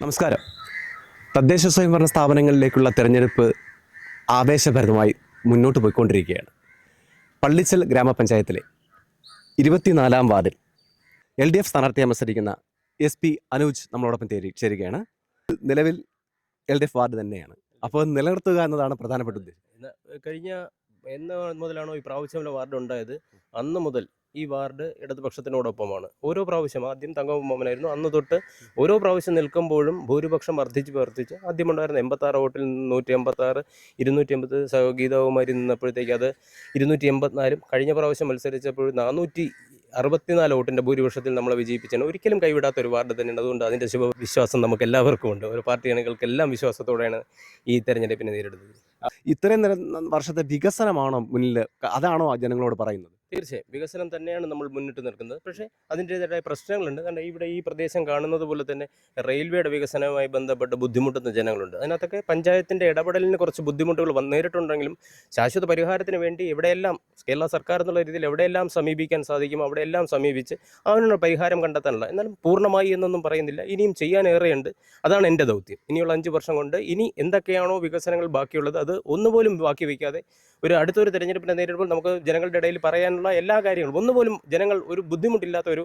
നമസ്കാരം. തദ്ദേശ സ്വയംഭരണ സ്ഥാപനങ്ങളിലേക്കുള്ള തിരഞ്ഞെടുപ്പ് ആവേശഭരിതമായി മുന്നോട്ട് പോയിക്കൊണ്ടിരിക്കുകയാണ്. പള്ളിച്ചൽ ഗ്രാമപഞ്ചായത്തിലെ ഇരുപത്തിനാലാം വാർഡിൽ എൽ ഡി എഫ് സ്ഥാനാർത്ഥിയെ മത്സരിക്കുന്ന എസ് പി അനൂജ് നമ്മളോടൊപ്പം ചേരുകയാണ്. നിലവിൽ എൽ ഡി എഫ് വാർഡ് തന്നെയാണ്. അപ്പോൾ നിലനിർത്തുക എന്നതാണ് പ്രധാനപ്പെട്ട ഉദ്ദേശം. കഴിഞ്ഞ എന്ന മുതലാണോ ഈ പ്രാവശ്യം വാർഡ് ഉണ്ടായത് അന്ന് മുതൽ ഈ വാർഡ് ഇടതുപക്ഷത്തിനോടൊപ്പമാണ്. ഓരോ പ്രാവശ്യം ആദ്യം തങ്കമ്മനായിരുന്നു അന്ന് തൊട്ട് ഓരോ പ്രാവശ്യം നിൽക്കുമ്പോഴും ഭൂരിപക്ഷം വർദ്ധിച്ച് വർദ്ധിച്ച് ആദ്യം ഉണ്ടായിരുന്ന എൺപത്താറ് വോട്ടിൽ നിന്ന് നൂറ്റി എൺപത്താറ് ഇരുന്നൂറ്റി എൺപത് ഗീതാകുമാരി നിന്നപ്പോഴത്തേക്ക് അത് ഇരുന്നൂറ്റി എൺപത്തിനാലും കഴിഞ്ഞ പ്രാവശ്യം മത്സരിച്ചപ്പോൾ നാനൂറ്റി അറുപത്തിനാല് വോട്ടിന്റെ ഭൂരിപക്ഷത്തിൽ നമ്മളെ വിജയിപ്പിച്ചാണ് ഒരിക്കലും കൈവിടാത്ത ഒരു വാർഡ് തന്നെയാണ്. അതുകൊണ്ട് അതിന്റെ ശുഭവിശ്വാസം നമുക്ക് എല്ലാവർക്കും ഉണ്ട്. ഒരു പാർട്ടി അണികൾക്ക് എല്ലാം വിശ്വാസത്തോടെയാണ് ഈ തെരഞ്ഞെടുപ്പിനെ നേരിടുന്നത്. ഇത്രയും നേരം വർഷത്തെ വികസനമാണോ മുന്നിൽ അതാണോ ജനങ്ങളോട് പറയുന്നത്? തീർച്ചയായും. വികസനം തന്നെയാണ് നമ്മൾ മുന്നിട്ട് നിൽക്കുന്നത്. പക്ഷേ അതിന്റേതായ പ്രശ്നങ്ങളുണ്ട്. കാരണം ഇവിടെ ഈ പ്രദേശം കാണുന്നത് പോലെ തന്നെ റെയിൽവേയുടെ വികസനവുമായി ബന്ധപ്പെട്ട് ബുദ്ധിമുട്ടുന്ന ജനങ്ങളുണ്ട്. അതിനകത്തൊക്കെ പഞ്ചായത്തിന്റെ ഇടപെടലിന് കുറച്ച് ബുദ്ധിമുട്ടുകൾ വന്നേരിട്ടുണ്ടെങ്കിലും ശാശ്വത പരിഹാരത്തിന് വേണ്ടി എവിടെയെല്ലാം കേരള സർക്കാർ എന്നുള്ള രീതിയിൽ എവിടെയെല്ലാം സമീപിക്കാൻ സാധിക്കും അവിടെയെല്ലാം സമീപിച്ച് അതിനുള്ള പരിഹാരം കണ്ടെത്താനുള്ള എന്നാലും പൂർണമായി എന്നൊന്നും പറയുന്നില്ല. ഇനിയും ചെയ്യാനേറെയുണ്ട് അതാണ് എന്റെ ദൗത്യം. ഇനിയുള്ള അഞ്ച് വർഷം കൊണ്ട് ഇനി എന്തൊക്കെയാണോ വികസനങ്ങൾ ബാക്കിയുള്ളത് അത് ഒന്നുപോലും ബാക്കി വയ്ക്കാതെ ഒരു അടുത്തൊരു തെരഞ്ഞെടുപ്പിനെ നേരിടുമ്പോൾ നമുക്ക് ജനങ്ങളുടെ ഇടയിൽ പറയാനുള്ള എല്ലാ കാര്യങ്ങളും. ഒന്നുപോലും ജനങ്ങൾ ഒരു ബുദ്ധിമുട്ടില്ലാത്ത ഒരു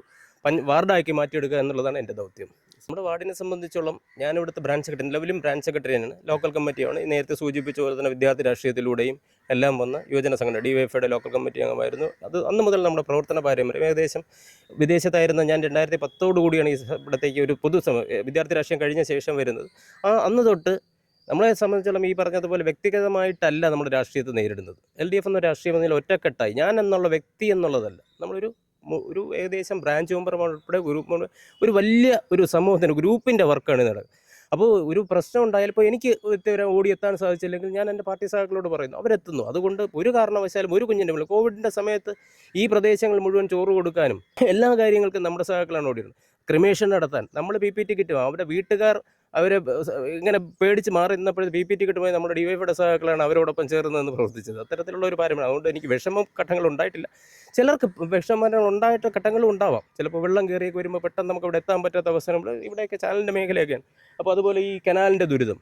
വാർഡാക്കി മാറ്റിയെടുക്കുക എന്നുള്ളതാണ് എന്റെ ദൗത്യം. നമ്മുടെ വാർഡിനെ സംബന്ധിച്ചോളം ഞാൻ ഇവിടുത്തെ ബ്രാഞ്ച് സെക്രട്ടറി നിലവിലും ബ്രാഞ്ച് സെക്രട്ടറിയാണ് ലോക്കൽ കമ്മിറ്റിയാണ്. നേരത്തെ സൂചിപ്പിച്ച പോലെ തന്നെ വിദ്യാർത്ഥി രാഷ്ട്രീയത്തിലൂടെയും എല്ലാം വന്ന യുവജന സംഘടന ഡി വൈ ലോക്കൽ കമ്മിറ്റി അംഗമായിരുന്നു. അത് അന്ന് മുതൽ നമ്മുടെ പ്രവർത്തന പാരമ്പര്യം. ഏകദേശം വിദേശത്തായിരുന്ന ഞാൻ രണ്ടായിരത്തി പത്തോടു കൂടിയാണ് ഈ ഇവിടത്തേക്ക് ഒരു പൊതു വിദ്യാർത്ഥി രാഷ്ട്രീയം കഴിഞ്ഞ ശേഷം വരുന്നത്. ആ അന്ന് തൊട്ട് നമ്മളെ സംബന്ധിച്ചോളം ഈ പറഞ്ഞതുപോലെ വ്യക്തിഗതമായിട്ടല്ല നമ്മൾ രാഷ്ട്രീയത്തെ നേരിടുന്നത്. എൽ ഡി എഫ് എന്ന രാഷ്ട്രീയം എന്നതിൽ ഒറ്റക്കെട്ടായി. ഞാൻ എന്നുള്ള വ്യക്തി എന്നുള്ളതല്ല. നമ്മളൊരു ഒരു ഏകദേശം ബ്രാഞ്ച് മെമ്പർ ഉൾപ്പെടെ ഗ്രൂപ്പ് ഒരു വലിയ ഒരു സമൂഹത്തിന്റെ ഗ്രൂപ്പിന്റെ വർക്കാണ് നടക്കുന്നത് അപ്പോൾ ഒരു പ്രശ്നം ഉണ്ടായാൽ ഇപ്പോൾ എനിക്ക് ഓടിയെത്താൻ സാധിച്ചില്ലെങ്കിൽ ഞാൻ എന്റെ പാർട്ടി സഹാക്കളോട് പറയുന്നു അവരെത്തുന്നു. അതുകൊണ്ട് ഒരു കാരണവശാലും ഒരു കുഞ്ഞിന്റെ മുകളിൽ കോവിഡിന്റെ സമയത്ത് ഈ പ്രദേശങ്ങൾ മുഴുവൻ ചോറ് കൊടുക്കാനും എല്ലാ കാര്യങ്ങൾക്കും നമ്മുടെ സഹാക്കളാണ് ഓടിയിരുന്നത്. ക്രിമേഷൻ നടത്താൻ നമ്മൾ പി പി ടി കിട്ടും അവരുടെ വീട്ടുകാർ അവരെ ഇങ്ങനെ പേടിച്ച് മാറി നിന്നപ്പോഴും പി പി ടി കിട്ടുമ്പോൾ നമ്മുടെ ഡിവൈഫയുടെ സഹാക്കളാണ് അവരോടൊപ്പം ചേർന്ന് നിന്ന് പ്രവർത്തിച്ചത്. അത്തരത്തിലുള്ള ഒരു പാരമ്പര്യം. അതുകൊണ്ട് എനിക്ക് വിഷമ ഘട്ടങ്ങൾ ഉണ്ടായിട്ടില്ല. ചിലർക്ക് വിഷമം ഉണ്ടായിട്ട് ഘട്ടങ്ങളും ഉണ്ടാവാം. ചിലപ്പോൾ വെള്ളം കയറിയൊക്കെ വരുമ്പോൾ പെട്ടെന്ന് നമുക്ക് ഇവിടെ എത്താൻ പറ്റാത്ത അവസരം ഇവിടെയൊക്കെ ചാനലിന്റെ മേഖലയൊക്കെയാണ്. അപ്പോൾ അതുപോലെ ഈ കനാലിന്റെ ദുരിതം.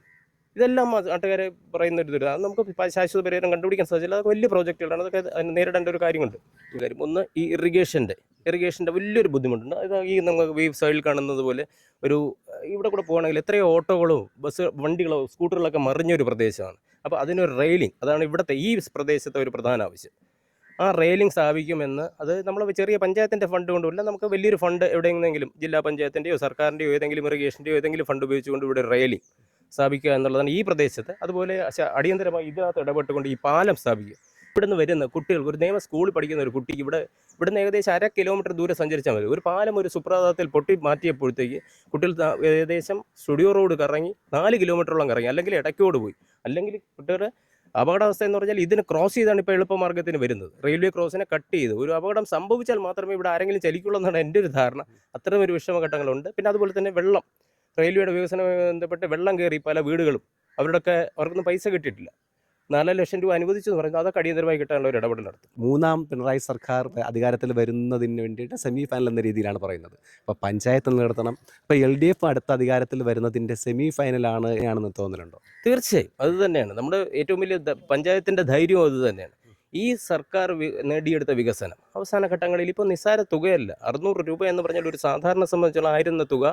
ഇതെല്ലാം നാട്ടുകാരെ പറയുന്ന ഒരു ദുരിതം. അത് നമുക്ക് ശാശ്വത പരിഹാരം കണ്ടുപിടിക്കാൻ സാധിച്ചില്ല. അതൊക്കെ വലിയ പ്രോജക്റ്റുകളാണ്. അതൊക്കെ നേരിടേണ്ട ഒരു കാര്യമുണ്ട്. കാര്യം ഒന്ന് ഈ ഇറിഗേഷന്റെ ഇറിഗേഷന്റെ വലിയൊരു ബുദ്ധിമുട്ടുണ്ട്. അത് ഈ നമുക്ക് വേവ് സൈഡിൽ കാണുന്നത് പോലെ ഒരു ഇവിടെ കൂടെ പോകണമെങ്കിൽ എത്രയോ ഓട്ടോകളോ ബസ് വണ്ടികളോ സ്കൂട്ടറുകളൊക്കെ മറിഞ്ഞൊരു പ്രദേശമാണ്. അപ്പോൾ അതിനൊരു റെയിലിംഗ് അതാണ് ഇവിടുത്തെ ഈ പ്രദേശത്തെ ഒരു പ്രധാന ആവശ്യം. ആ റെയിലിംഗ് സ്ഥാപിക്കുമെന്ന് അത് നമ്മൾ ചെറിയ പഞ്ചായത്തിന്റെ ഫണ്ട് കൊണ്ടുമില്ല നമുക്ക് വലിയൊരു ഫണ്ട് എവിടെയെങ്കിലും ജില്ലാ പഞ്ചായത്തിന്റെയോ സർക്കാരിന്റെയോ ഏതെങ്കിലും ഇറിഗേഷന്റെയോ ഏതെങ്കിലും ഫണ്ട് ഉപയോഗിച്ചുകൊണ്ട് ഇവിടെ റെയിലിംഗ് സ്ഥാപിക്കുക എന്നുള്ളതാണ് ഈ പ്രദേശത്ത്. അതുപോലെ അടിയന്തരമായി ഇതിനകത്ത് ഇടപെട്ടുകൊണ്ട് ഈ പാലം സ്ഥാപിക്കുക. ഇവിടുന്ന് വരുന്ന കുട്ടികൾ ഒരു നിയമ സ്കൂളിൽ പഠിക്കുന്ന ഒരു കുട്ടിക്ക് ഇവിടെ ഇവിടുന്ന് ഏകദേശം അര കിലോമീറ്റർ ദൂരെ സഞ്ചരിച്ചാൽ മതി. ഒരു പാലം ഒരു സുപ്രഭാതത്തിൽ പൊട്ടി മാറ്റിയപ്പോഴത്തേക്ക് കുട്ടികൾ ഏകദേശം സ്റ്റുഡിയോ റോഡ് കറങ്ങി നാല് കിലോമീറ്ററോളം കറങ്ങി. അല്ലെങ്കിൽ ഇടയ്ക്കോട് പോയി. അല്ലെങ്കിൽ കുട്ടികളുടെ അപകടാവസ്ഥ എന്ന് പറഞ്ഞാൽ ഇതിന് ക്രോസ് ചെയ്താണ് ഇപ്പോൾ എളുപ്പമാർഗത്തിന് വരുന്നത്. റെയിൽവേ ക്രോസിനെ കട്ട് ചെയ്ത്. ഒരു അപകടം സംഭവിച്ചാൽ മാത്രമേ ഇവിടെ ആരെങ്കിലും ചലിക്കുള്ളൂ എന്നാണ് എന്റെ ഒരു ധാരണ. അത്തരം ഒരു വിഷമഘട്ടങ്ങളുണ്ട്. പിന്നെ അതുപോലെ തന്നെ വെള്ളം. റെയിൽവേയുടെ വികസനവുമായി ബന്ധപ്പെട്ട് വെള്ളം കയറി പല വീടുകളും അവരുടെയൊക്കെ അവർക്കൊന്നും പൈസ കിട്ടിയിട്ടില്ല. നാല് ലക്ഷം രൂപ അനുവദിച്ചു എന്ന് പറയുന്നത് അതൊക്കെ അടിയന്തരമായി കിട്ടാനുള്ള ഒരു ഇടപെടൽ നടത്തും. മൂന്നാം പിണറായി സർക്കാർ അധികാരത്തിൽ വരുന്നതിന് വേണ്ടിയിട്ട് സെമി ഫൈനൽ എന്ന രീതിയിലാണ് പറയുന്നത്. അപ്പോൾ പഞ്ചായത്ത് നിലനിർത്തണം. ഇപ്പോൾ എൽ ഡി എഫ് അടുത്ത അധികാരത്തിൽ വരുന്നതിന്റെ സെമി ഫൈനലാണ് ആണെന്ന് തോന്നലുണ്ടോ? തീർച്ചയായും. അത് തന്നെയാണ്. നമ്മുടെ ഏറ്റവും വലിയ പഞ്ചായത്തിന്റെ ധൈര്യവും അത് തന്നെയാണ്. ഈ സർക്കാർ നേടിയെടുത്ത വികസനം. അവസാന ഘട്ടങ്ങളിൽ ഇപ്പോൾ നിസ്സാര തുകയല്ല. അറുന്നൂറ് രൂപ എന്ന് പറഞ്ഞാൽ ഒരു സാധാരണ സംബന്ധിച്ചുള്ള ആയിരുന്ന തുക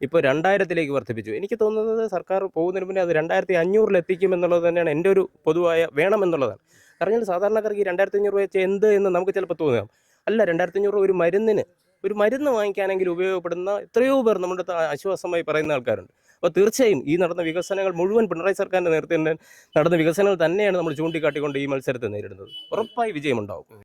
ഇപ്പോൾ രണ്ടായിരത്തിലേക്ക് വർദ്ധിപ്പിച്ചു. എനിക്ക് തോന്നുന്നത് സർക്കാർ പോകുന്നതിന് മുന്നേ അത് രണ്ടായിരത്തി അഞ്ഞൂറിൽ എത്തിക്കും എന്നുള്ളത് തന്നെയാണ് എന്റെ ഒരു പൊതുവായ വേണമെന്നുള്ളതാണ് കാരണം സാധാരണക്കാർക്ക് ഈ രണ്ടായിരത്തി അഞ്ഞൂറ് വെച്ച് എന്ത് എന്ന് നമുക്ക് ചിലപ്പോൾ തോന്നാം. അല്ല രണ്ടായിരത്തി അഞ്ഞൂറ് ഒരു മരുന്നിന് ഒരു മരുന്ന് വാങ്ങിക്കാനെങ്കിലും ഉപയോഗപ്പെടുന്ന എത്രയോ പേർ നമ്മുടെ ആശ്വാസമായി പറയുന്ന ആൾക്കാരുണ്ട്. അപ്പോൾ തീർച്ചയായും ഈ നടന്ന വികസനങ്ങൾ മുഴുവൻ പിണറായി സർക്കാരിന്റെ നേതൃത്വത്തിൽ നടന്ന വികസനങ്ങൾ തന്നെയാണ് നമ്മൾ ചൂണ്ടിക്കാട്ടിക്കൊണ്ട് ഈ മത്സരത്തെ നേരിടുന്നത്. ഉറപ്പായി വിജയമുണ്ടാവും.